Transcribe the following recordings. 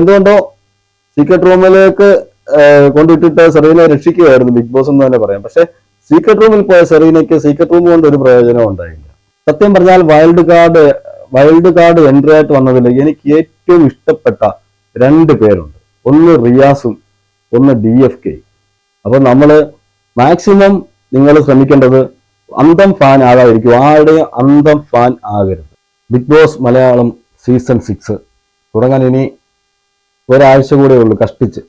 എന്തുകൊണ്ടോ സീക്രട്ട് റൂമിലേക്ക് കൊണ്ടുവിട്ടിട്ട് സെറീനെ രക്ഷിക്കുകയായിരുന്നു big boss എന്ന് തന്നെ പറയാം. പക്ഷെ സീക്രട്ട് റൂമിൽ പോയ സെറീനയ്ക്ക് സീക്രട്ട് റൂം കൊണ്ട് ഒരു പ്രയോജനം ഉണ്ടായില്ല. സത്യം പറഞ്ഞാൽ wild card wild card entry ആയിട്ട് വന്നതിൽ എനിക്ക് ഏറ്റവും ഇഷ്ടപ്പെട്ട രണ്ട് പേരുണ്ട്. ഒന്ന് റിയാസും ഒന്ന് ഡി എഫ് കെ അപ്പൊ നമ്മൾ മാക്സിമം നിങ്ങൾ ശ്രമിക്കേണ്ടത് അന്തം ഫാൻ ആകാതിരിക്കും. ആരുടെയും അന്തം ഫാൻ ആകരുത്. Big boss Malayalam season six തുടങ്ങാൻ ഇനി ഒരാഴ്ച കൂടെ ഉള്ളൂ കഷ്ടിച്ച്.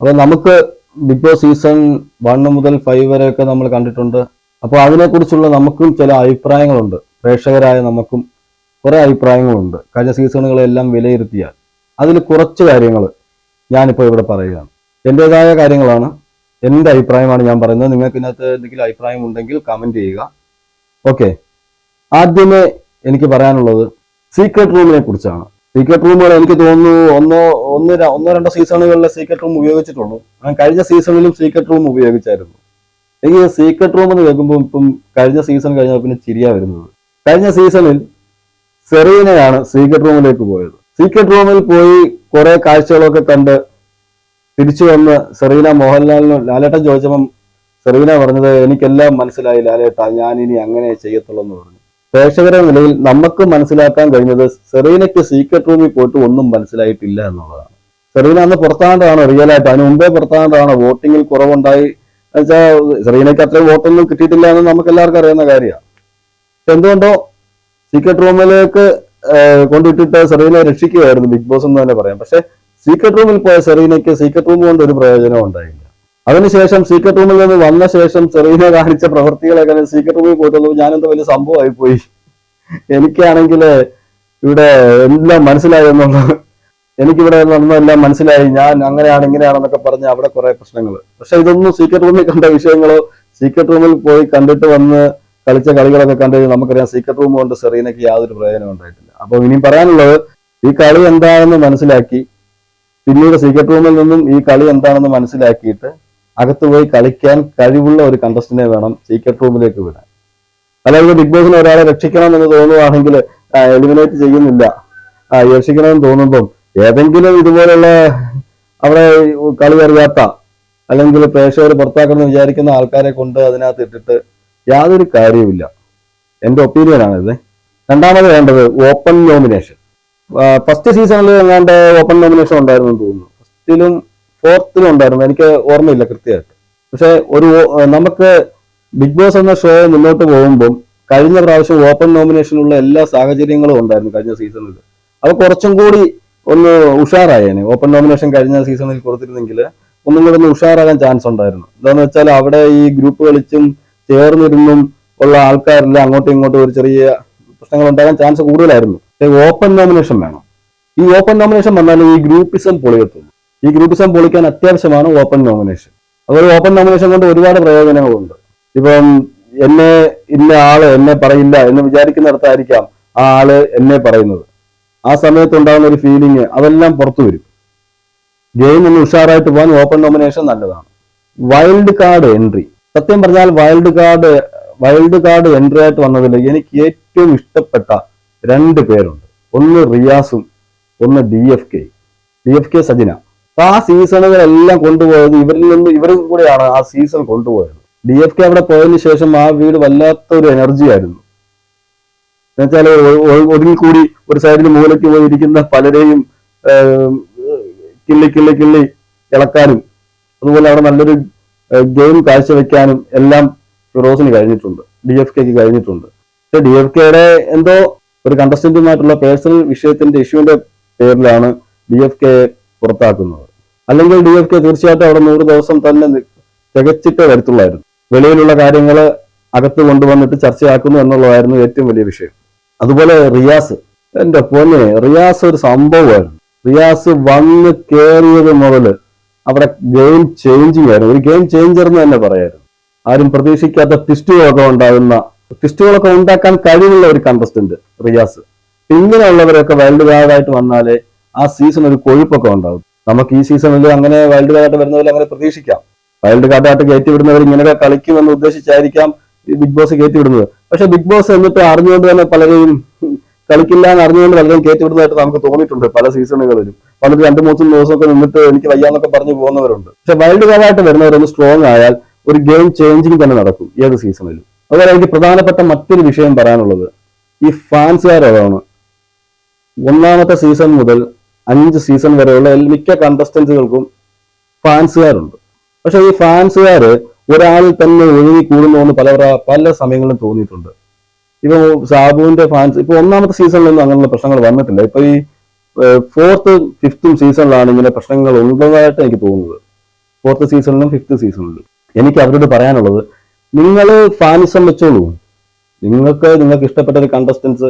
അപ്പോൾ നമുക്ക് ബിഗ് ബോസ് സീസൺ വൺ മുതൽ ഫൈവ് വരെയൊക്കെ നമ്മൾ കണ്ടിട്ടുണ്ട്. അപ്പോൾ അതിനെക്കുറിച്ചുള്ള നമുക്കും ചില അഭിപ്രായങ്ങളുണ്ട്. പ്രേക്ഷകരായ നമുക്കും കുറേ അഭിപ്രായങ്ങളുണ്ട്. കഴിഞ്ഞ സീസണുകളെല്ലാം വിലയിരുത്തിയാൽ. അതിൽ കുറച്ച് കാര്യങ്ങൾ ഞാനിപ്പോൾ ഇവിടെ പറയുകയാണ്. എന്റെതായ കാര്യങ്ങളാണ്. എന്റെ അഭിപ്രായമാണ് ഞാൻ പറയുന്നത്. നിങ്ങൾക്ക് ഇതിനകത്ത് എന്തെങ്കിലും അഭിപ്രായം ഉണ്ടെങ്കിൽ കമന്റ് ചെയ്യുക. ഓക്കെ ആദ്യമേ എനിക്ക് പറയാനുള്ളത് സീക്രട്ട് റൂമിനെ കുറിച്ചാണ്. സീക്രട്ട് റൂമുകൾ എനിക്ക് തോന്നുന്നു ഒന്നോ ഒന്ന് ഒന്നോ രണ്ടോ സീസണുകളിലെ സീക്രട്ട് റൂം ഉപയോഗിച്ചിട്ടുള്ളൂ. ഞാൻ കഴിഞ്ഞ സീസണിലും സീക്രട്ട് റൂം ഉപയോഗിച്ചായിരുന്നു. എനിക്ക് സീക്രട്ട് റൂം എന്ന് കേൾക്കുമ്പോൾ ഇപ്പം കഴിഞ്ഞ സീസൺ കഴിഞ്ഞാൽ പിന്നെ ചിരിയാ വരുന്നത്. കഴിഞ്ഞ സീസണിൽ സെറീനയാണ് സീക്രട്ട് റൂമിലേക്ക് പോയത്. സീക്രട്ട് റൂമിൽ പോയി കുറെ കാഴ്ചകളൊക്കെ കണ്ട് തിരിച്ചു വന്ന് സെറീന മോഹൻലാലിന് ലാലേട്ടൻ ചോദിച്ചപ്പം സെറീന പറഞ്ഞത് എനിക്കെല്ലാം മനസ്സിലായി ലാലേട്ട ഞാൻ ഇനി അങ്ങനെ ചെയ്യത്തുള്ളൂ എന്ന് പറഞ്ഞു. പ്രേക്ഷകരുടെ നിലയിൽ നമുക്ക് മനസ്സിലാക്കാൻ കഴിഞ്ഞത് സെറീനയ്ക്ക് സീക്രട്ട് റൂമിൽ പോയിട്ട് ഒന്നും മനസ്സിലായിട്ടില്ല എന്നുള്ളതാണ്. സെറീന അന്ന് പുറത്താണ്ടാണ് റിയൽ ആയിട്ട്. അതിന് മുമ്പേ പുറത്താണ്ടാണ് വോട്ടിങ്ങിൽ കുറവുണ്ടായി. എന്നുവെച്ചാൽ സെറീനയ്ക്ക് അത്രയും വോട്ടൊന്നും കിട്ടിയിട്ടില്ല എന്ന് നമുക്ക് എല്ലാവർക്കും അറിയുന്ന കാര്യമാണ്. എന്തുകൊണ്ടോ സീക്രട്ട് റൂമിലേക്ക് കൊണ്ടിട്ടിട്ട് സെറീനെ രക്ഷിക്കുകയായിരുന്നു. ബിഗ് ബോസ് എന്ന് തന്നെ പറയാം. പക്ഷെ സീക്രട്ട് റൂമിൽ പോയ സെറീനയ്ക്ക് സീക്രട്ട് റൂം കൊണ്ട് ഒരു പ്രയോജനം ഉണ്ടായില്ല. അതിനുശേഷം സീക്രട്ട് റൂമിൽ നിന്ന് വന്ന ശേഷം ചെറിയ കാണിച്ച പ്രവൃത്തികളൊക്കെ സീക്രട്ട് റൂമിൽ പോയിട്ടുള്ളൂ. ഞാനെന്തോ വലിയ സംഭവമായി പോയി. എനിക്കാണെങ്കിൽ ഇവിടെ എല്ലാം മനസ്സിലായി എനിക്കിവിടെ എനിക്കിവിടെ നടന്നതെല്ലാം മനസ്സിലായി. ഞാൻ അങ്ങനെയാണ് ഇങ്ങനെയാണെന്നൊക്കെ പറഞ്ഞ് അവിടെ കുറെ പ്രശ്നങ്ങൾ പക്ഷെ ഇതൊന്നും സീക്രട്ട് റൂമിൽ കണ്ട വിഷയങ്ങളോ സീക്രട്ട് റൂമിൽ പോയി കണ്ടിട്ട് വന്ന് കളിച്ച കളികളൊക്കെ കണ്ടു നമുക്കറിയാം സീക്രട്ട് റൂം കൊണ്ട് സെറീനയ്ക്ക് യാതൊരു പ്രയോജനം ഉണ്ടായിട്ടില്ല. അപ്പൊ ഇനിയും പറയാനുള്ളത് ഈ കളി എന്താണെന്ന് മനസ്സിലാക്കി. പിന്നീട് സീക്രട്ട് റൂമിൽ നിന്നും ഈ കളി എന്താണെന്ന് മനസ്സിലാക്കിയിട്ട് അകത്ത് പോയി കളിക്കാൻ കഴിവുള്ള ഒരു കണ്ടസ്റ്റിനെ വേണം സീക്രട്ട് റൂമിലേക്ക് വിടാൻ. അല്ലാതെ ബിഗ് ബോസിന് ഒരാളെ രക്ഷിക്കണം എന്ന് തോന്നുവാണെങ്കിൽ എലിമിനേറ്റ് ചെയ്യുന്നില്ല. രക്ഷിക്കണമെന്ന് തോന്നുമ്പം ഏതെങ്കിലും ഇതുപോലുള്ള അവിടെ കളി അറിയാത്ത അല്ലെങ്കിൽ പ്രേക്ഷകർ പുറത്താക്കണം എന്ന് വിചാരിക്കുന്ന ആൾക്കാരെ കൊണ്ട് അതിനകത്ത് ഇട്ടിട്ട് യാതൊരു കാര്യവുമില്ല. എന്റെ ഒപ്പീനിയൻ ആണിത് രണ്ടാമത് വേണ്ടത് ഓപ്പൺ നോമിനേഷൻ ഫസ്റ്റ് സീസണിൽ എങ്ങാണ്ട് ഓപ്പൺ നോമിനേഷൻ ഉണ്ടായിരുന്നു എന്ന് തോന്നുന്നു. ഫസ്റ്റിലും ഫോർത്തിലും ഉണ്ടായിരുന്നു. എനിക്ക് ഓർമ്മയില്ല കൃത്യമായിട്ട്. പക്ഷെ ഒരു നമുക്ക് ബിഗ് ബോസ് എന്ന ഷോ മുന്നോട്ട് പോകുമ്പോൾ കഴിഞ്ഞ പ്രാവശ്യം ഓപ്പൺ നോമിനേഷനുള്ള എല്ലാ സാഹചര്യങ്ങളും ഉണ്ടായിരുന്നു കഴിഞ്ഞ സീസണിൽ. അത് കുറച്ചും കൂടി ഒന്ന് ഉഷാറായേനെ ഓപ്പൺ നോമിനേഷൻ കഴിഞ്ഞ സീസണിൽ കൊടുത്തിരുന്നെങ്കിൽ ഒന്നും കൂടി ഒന്ന് ഉഷാറാകാൻ ചാൻസ് ഉണ്ടായിരുന്നു. എന്താന്ന് വെച്ചാൽ അവിടെ ഈ ഗ്രൂപ്പ് കളിച്ചും ചേർന്നിരുന്നും ഉള്ള ആൾക്കാരിൽ അങ്ങോട്ടും ഇങ്ങോട്ടും ഒരു ചെറിയ പ്രശ്നങ്ങൾ ഉണ്ടാകാൻ ചാൻസ് കൂടുതലായിരുന്നു. ഓപ്പൺ നോമിനേഷൻ വേണം. ഈ ഓപ്പൺ നോമിനേഷൻ വന്നാൽ ഈ ഗ്രൂപ്പിസം പൊളിയത്തുള്ളൂ. ഈ ഗ്രൂപ്പിസം പൊളിക്കാൻ അത്യാവശ്യമാണ് ഓപ്പൺ നോമിനേഷൻ അതൊരു ഓപ്പൺ നോമിനേഷൻ കൊണ്ട് ഒരുപാട് പ്രയോജനങ്ങളുണ്ട്. ഇപ്പം എന്നെ ഇന്ന ആൾ എന്നെ പറയില്ല എന്ന് വിചാരിക്കുന്നിടത്തായിരിക്കാം ആ ആൾ എന്നെ പറയുന്നത്. ആ സമയത്ത് ഉണ്ടാകുന്ന ഒരു ഫീലിംഗ് അതെല്ലാം പുറത്തു വരും. ഗെയിം ഒന്ന് ഉഷാറായിട്ട് പോകാൻ ഓപ്പൺ നോമിനേഷൻ നല്ലതാണ്. വൈൽഡ് കാർഡ് എൻട്രി സത്യം പറഞ്ഞാൽ wild card wild card entry ആയിട്ട് വന്നതിൽ എനിക്ക് ഏറ്റവും ഇഷ്ടപ്പെട്ട രണ്ട് പേരുണ്ട്. ഒന്ന് റിയാസും ഒന്ന് D F K D F K Sajina. അപ്പൊ ആ സീസണുകളെല്ലാം കൊണ്ടുപോയത് ഇവരിൽ നിന്ന് ഇവരും കൂടെയാണ് ആ സീസൺ കൊണ്ടുപോയത്. ഡി എഫ് കെ അവിടെ പോയതിനു ശേഷം ആ വീട് വല്ലാത്ത ഒരു എനർജി ആയിരുന്നു എന്നുവെച്ചാൽ ഒടുങ്ങിൽ കൂടി ഒരു സൈഡിൽ മൂലയ്ക്ക് പോയി ഇരിക്കുന്ന പലരെയും കിള്ളി കിള്ളി കിള്ളി ഇളക്കാനും അതുപോലെ അവിടെ നല്ലൊരു ഗെയിം കാഴ്ചവെക്കാനും എല്ലാം ഫിറോസിന് കഴിഞ്ഞിട്ടുണ്ട്. ഡി എഫ് കെക്ക് കഴിഞ്ഞിട്ടുണ്ട്. പക്ഷെ ഡി എഫ് കെയുടെ എന്തോ ഒരു കണ്ടസ്റ്റന്റുമായിട്ടുള്ള പേഴ്സണൽ വിഷയത്തിന്റെ ഇഷ്യൂവിന്റെ പേരിലാണ് ഡി എഫ് കെ പുറത്താക്കുന്നത്. അല്ലെങ്കിൽ ഡി എഫ് കെ തീർച്ചയായിട്ടും അവിടെ നൂറ് ദിവസം തന്നെ തികച്ചിട്ട് വരത്തുള്ളായിരുന്നു. വെളിയിലുള്ള കാര്യങ്ങൾ അകത്ത് കൊണ്ടുവന്നിട്ട് ചർച്ചയാക്കുന്നു എന്നുള്ളതായിരുന്നു ഏറ്റവും വലിയ വിഷയം. അതുപോലെ റിയാസ് എന്റെ പൊന്നെ റിയാസ് ഒരു സംഭവമായിരുന്നു. റിയാസ് വന്ന് കയറിയത് മുതൽ അവിടെ ഗെയിം ചേഞ്ചിങ് ആയിരുന്നു ഒരു ഗെയിം ചേഞ്ചർ എന്ന് തന്നെ പറയായിരുന്നു. ആരും പ്രതീക്ഷിക്കാത്ത ട്വിസ്റ്റുകളൊക്കെ ഉണ്ടാകുന്ന ട്വിസ്റ്റുകളൊക്കെ ഉണ്ടാക്കാൻ കഴിവുള്ള ഒരു കണ്ടസ്റ്റന്റ് റിയാസ്. ഇങ്ങനെയുള്ളവരൊക്കെ വൈൽഡ് കാർഡായിട്ട് വന്നാലേ ആ സീസൺ ഒരു കൊഴുപ്പൊക്കെ ഉണ്ടാവും. നമുക്ക് ഈ സീസണിൽ അങ്ങനെ വൈൽഡ് കാർഡായിട്ട് വരുന്നവരെ അങ്ങനെ പ്രതീക്ഷിക്കാം. വൈൽഡ് കാർഡായിട്ട് കയറ്റി വിടുന്നവർ ഇങ്ങനെയൊക്കെ കളിക്കുമെന്ന് ഉദ്ദേശിച്ചായിരിക്കാം ബിഗ് ബോസ് കയറ്റി വിടുന്നത് പക്ഷെ ബിഗ് ബോസ് എന്നിട്ട് അറിഞ്ഞുകൊണ്ട് തന്നെ പലരെയും കളിക്കില്ല എന്ന് അറിഞ്ഞുകൊണ്ട് പലരും കയറ്റിവിടുന്നതായിട്ട് നമുക്ക് തോന്നിയിട്ടുണ്ട് പല സീസണുകളിലും. വന്നിട്ട് രണ്ട് മൂന്ന് ദിവസമൊക്കെ നിന്നിട്ട് എനിക്ക് വയ്യാന്നൊക്കെ പറഞ്ഞു പോകുന്നവരുണ്ട്. പക്ഷെ വൈൽഡ് കാർഡായിട്ട് വരുന്നവരൊന്ന് സ്ട്രോങ് ആയാൽ ഒരു ഗെയിം ചേഞ്ചിങ് തന്നെ നടക്കും ഏത് സീസണിലും. അതുപോലെ എനിക്ക് പ്രധാനപ്പെട്ട മറ്റൊരു വിഷയം പറയാനുള്ളത് ഈ ഫാൻസുകാരാണ് ഒന്നാമത്തെ സീസൺ മുതൽ അഞ്ച് സീസൺ വരെയുള്ള മിക്ക കണ്ടസ്റ്റൻസുകൾക്കും ഫാൻസുകാരുണ്ട് പക്ഷെ ഈ ഫാൻസുകാർ ഒരാൾ തന്നെ ഒഴുകി കൂടുന്നു എന്ന് പല പല സമയങ്ങളിലും തോന്നിയിട്ടുണ്ട്. ഇപ്പൊ സാബുവിന്റെ ഫാൻസ് ഇപ്പൊ ഒന്നാമത്തെ സീസണിലൊന്നും അങ്ങനെയുള്ള പ്രശ്നങ്ങൾ വന്നിട്ടില്ല. ഇപ്പൊ ഈ ഫോർത്ത് ഫിഫ്ത്തും സീസണിലാണ് ഇങ്ങനെ പ്രശ്നങ്ങൾ ഉള്ളതായിട്ട് എനിക്ക് തോന്നുന്നത്. ഫോർത്ത് സീസണിലും ഫിഫ്ത്ത് സീസണിലും എനിക്ക് അവരോട് പറയാനുള്ളത് നിങ്ങൾ ഫാൻസം വെച്ചോളൂ നിങ്ങൾക്ക് നിങ്ങൾക്ക് ഇഷ്ടപ്പെട്ട ഒരു കണ്ടസ്റ്റൻസ്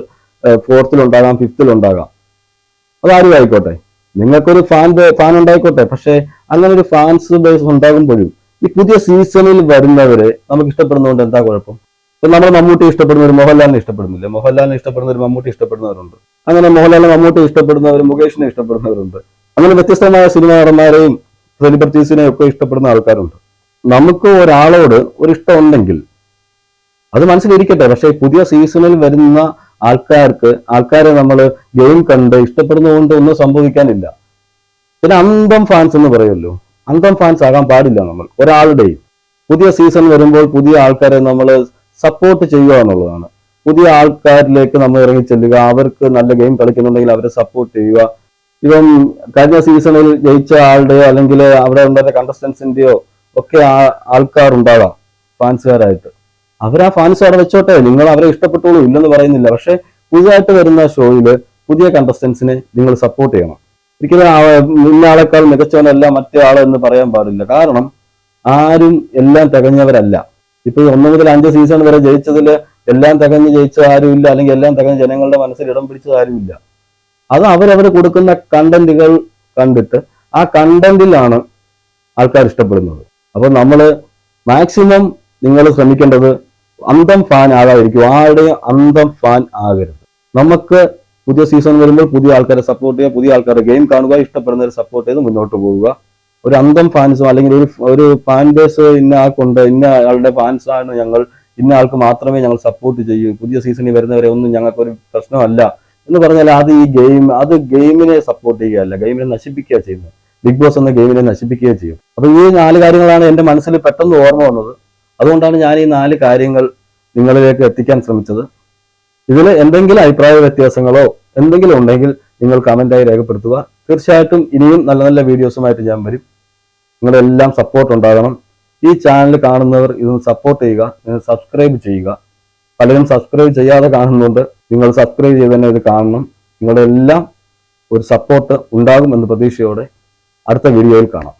ഫോർത്തിലുണ്ടാകാം ഫിഫ്ത്തിലുണ്ടാകാം അതാരും ആയിക്കോട്ടെ. നിങ്ങൾക്കൊരു ഫാൻ ഫാൻ ഉണ്ടായിക്കോട്ടെ. പക്ഷെ അങ്ങനെ ഒരു ഫാൻസ് ബേസ് ഉണ്ടാകുമ്പോഴും ഈ പുതിയ സീസണിൽ വരുന്നവരെ നമുക്ക് ഇഷ്ടപ്പെടുന്നതുകൊണ്ട് എന്താ കുഴപ്പം? ഇപ്പൊ നമ്മൾ മമ്മൂട്ടി ഇഷ്ടപ്പെടുന്ന ഒരു മോഹൻലാലിനെ ഇഷ്ടപ്പെടുന്നില്ല? മോഹൻലാലിനെ ഇഷ്ടപ്പെടുന്ന ഒരു മമ്മൂട്ടി ഇഷ്ടപ്പെടുന്നവരുണ്ട്. അങ്ങനെ മോഹൻലാലിനെ മമ്മൂട്ടി ഇഷ്ടപ്പെടുന്നവർ മുകേഷിനെ ഇഷ്ടപ്പെടുന്നവരുണ്ട്. അങ്ങനെ വ്യത്യസ്തമായ സിനിമ നടന്മാരെയും സെലിബ്രിറ്റീസിനെയും ഒക്കെ ഇഷ്ടപ്പെടുന്ന ആൾക്കാരുണ്ട്. നമുക്ക് ഒരാളോട് ഒരു ഇഷ്ടം ഉണ്ടെങ്കിൽ അത് മനസ്സിലിരിക്കട്ടെ. പക്ഷെ പുതിയ സീസണിൽ വരുന്ന ആൾക്കാർക്ക് ആൾക്കാരെ നമ്മൾ ഗെയിം കണ്ട് ഇഷ്ടപ്പെടുന്നതുകൊണ്ട് ഒന്നും സംഭവിക്കാനില്ല. പിന്നെ അന്തം ഫാൻസ് എന്ന് പറയുമല്ലോ. അന്തം ഫാൻസ് ആകാൻ പാടില്ല നമ്മൾ. ഒരാളുടെയും പുതിയ സീസൺ വരുമ്പോൾ പുതിയ ആൾക്കാരെ നമ്മൾ സപ്പോർട്ട് ചെയ്യുക എന്നുള്ളതാണ്. പുതിയ ആൾക്കാരിലേക്ക് നമ്മൾ ഇറങ്ങി ചെല്ലുക അവർക്ക് നല്ല ഗെയിം കളിക്കുന്നുണ്ടെങ്കിൽ അവരെ സപ്പോർട്ട് ചെയ്യുക. ഇപ്പം കഴിഞ്ഞ സീസണിൽ ജയിച്ച ആളുടെയോ അല്ലെങ്കിൽ അവിടെ ഉണ്ടായ കണ്ടസ്റ്റൻസിന്റെയോ ഒക്കെ ആൾക്കാരുണ്ടാകാം ഫാൻസുകാരായിട്ട് അവർ ആ ഫാൻസ് അവിടെ വെച്ചോട്ടെ. നിങ്ങൾ അവരെ ഇഷ്ടപ്പെട്ടോളൂ ഇല്ലെന്ന് പറയുന്നില്ല. പക്ഷെ പുതുതായിട്ട് വരുന്ന ഷോയിൽ പുതിയ കണ്ടസ്റ്റൻസിനെ നിങ്ങൾ സപ്പോർട്ട് ചെയ്യണം. ഒരിക്കലും ഇന്നയാളെക്കാൾ മികച്ചവനല്ല മറ്റേ ആൾ എന്ന് പറയാൻ പാടില്ല. കാരണം ആരും എല്ലാം തികഞ്ഞവരല്ല. ഇപ്പൊ ഒന്ന് മുതൽ അഞ്ച് സീസൺ വരെ ജയിച്ചതിൽ എല്ലാം തികഞ്ഞ് ജയിച്ച ആരുമില്ല. അല്ലെങ്കിൽ എല്ലാം തികഞ്ഞ ജനങ്ങളുടെ മനസ്സിൽ ഇടം പിടിച്ചത് ആരുമില്ല. അത് അവരവർ കൊടുക്കുന്ന കണ്ടന്റുകൾ കണ്ടിട്ട് ആ കണ്ടന്റിലാണ് ആൾക്കാർ ഇഷ്ടപ്പെടുന്നത്. അപ്പൊ നമ്മൾ മാക്സിമം നിങ്ങൾ ശ്രമിക്കേണ്ടത് അന്തം ഫാൻ ആകാതിരിക്കും. ആരുടെയും അന്തം ഫാൻ ആകരുത്. നമുക്ക് പുതിയ സീസൺ വരുമ്പോൾ പുതിയ ആൾക്കാരെ സപ്പോർട്ട് ചെയ്യുക പുതിയ ആൾക്കാരുടെ ഗെയിം കാണുക ഇഷ്ടപ്പെടുന്നവരെ സപ്പോർട്ട് ചെയ്ത് മുന്നോട്ട് പോവുക ഒരു അന്തം ഫാൻസും അല്ലെങ്കിൽ ഒരു ഒരു ഫാൻ ബേസ് ഇന്ന ആൾക്കുണ്ട് ഇന്ന ആളുടെ ഫാൻസാണ് ഞങ്ങൾ ഇന്ന ആൾക്ക് മാത്രമേ ഞങ്ങൾ സപ്പോർട്ട് ചെയ്യൂ. പുതിയ സീസണിൽ വരുന്നവരെ ഒന്നും ഞങ്ങൾക്കൊരു പ്രശ്നമല്ല എന്ന് പറഞ്ഞാൽ അത് ഈ ഗെയിം അത് ഗെയിമിനെ സപ്പോർട്ട് ചെയ്യുകയല്ല ഗെയിമിനെ നശിപ്പിക്കുക ചെയ്യുന്നത്. ബിഗ് ബോസ് എന്ന ഗെയിമിനെ നശിപ്പിക്കുകയും ചെയ്യും. അപ്പൊ ഈ നാല് കാര്യങ്ങളാണ് എന്റെ മനസ്സിൽ പെട്ടെന്ന് ഓർമ്മ വന്നത്. അതുകൊണ്ടാണ് ഞാൻ ഈ നാല് കാര്യങ്ങൾ നിങ്ങളിലേക്ക് എത്തിക്കാൻ ശ്രമിച്ചത്. ഇതിൽ എന്തെങ്കിലും അഭിപ്രായ വ്യത്യാസങ്ങളോ എന്തെങ്കിലും ഉണ്ടെങ്കിൽ നിങ്ങൾ കമന്റായി രേഖപ്പെടുത്തുക. തീർച്ചയായിട്ടും ഇനിയും നല്ല നല്ല വീഡിയോസുമായിട്ട് ഞാൻ വരും. നിങ്ങളെല്ലാം സപ്പോർട്ട് ഉണ്ടാകണം. ഈ ചാനൽ കാണുന്നവർ ഇതൊന്ന് സപ്പോർട്ട് ചെയ്യുക സബ്സ്ക്രൈബ് ചെയ്യുക. പലരും സബ്സ്ക്രൈബ് ചെയ്യാതെ കാണുന്നുണ്ട്. നിങ്ങൾ സബ്സ്ക്രൈബ് ചെയ്ത് തന്നെ ഇത് കാണണം. നിങ്ങളുടെ എല്ലാം ഒരു സപ്പോർട്ട് ഉണ്ടാകും എന്ന പ്രതീക്ഷയോടെ അടുത്ത വീഡിയോയിൽ കാണാം.